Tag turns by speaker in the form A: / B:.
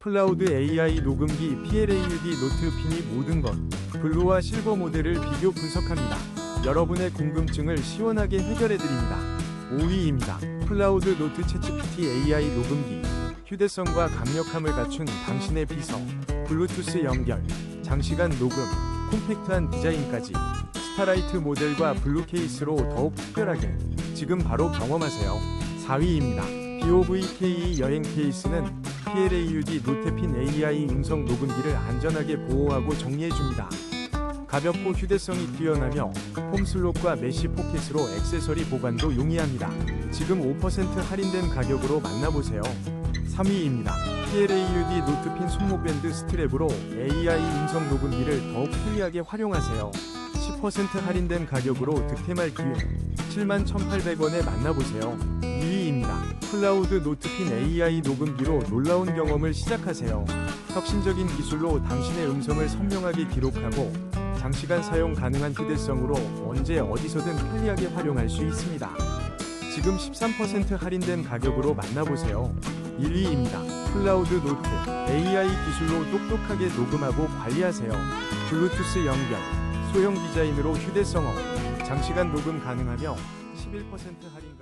A: 클라우드 AI 녹음기 PLAUD 노트 핀이 모든 것 블루와 실버 모델을 비교 분석합니다. 여러분의 궁금증을 시원하게 해결해드립니다. 5위입니다. 클라우드 노트 채치PT AI 녹음기 휴대성과 강력함을 갖춘 당신의 비서 블루투스 연결 장시간 녹음 콤팩트한 디자인까지 스타라이트 모델과 블루 케이스로 더욱 특별하게 지금 바로 경험하세요. 4위입니다. BOVKE 여행 케이스는 PLAUD 노테핀 AI 음성 녹음기를 안전하게 보호하고 정리해줍니다. 가볍고 휴대성이 뛰어나며 홈 슬롯과 메쉬 포켓으로 액세서리 보관도 용이합니다. 지금 5% 할인된 가격으로 만나보세요. 3위입니다. PLAUD 노트핀 손목밴드 스트랩으로 AI 음성 녹음기를 더욱 편리하게 활용하세요. 10% 할인된 가격으로 득템할 기회 71,800원에 만나보세요. 2위입니다. 클라우드 노트핀 AI 녹음기로 놀라운 경험을 시작하세요. 혁신적인 기술로 당신의 음성을 선명하게 기록하고 장시간 사용 가능한 휴대성으로 언제 어디서든 편리하게 활용할 수 있습니다. 지금 13% 할인된 가격으로 만나보세요. 1위입니다. 클라우드 노트 AI 기술로 똑똑하게 녹음하고 관리하세요. 블루투스 연결, 소형 디자인으로 휴대성 업, 장시간 녹음 가능하며 11% 할인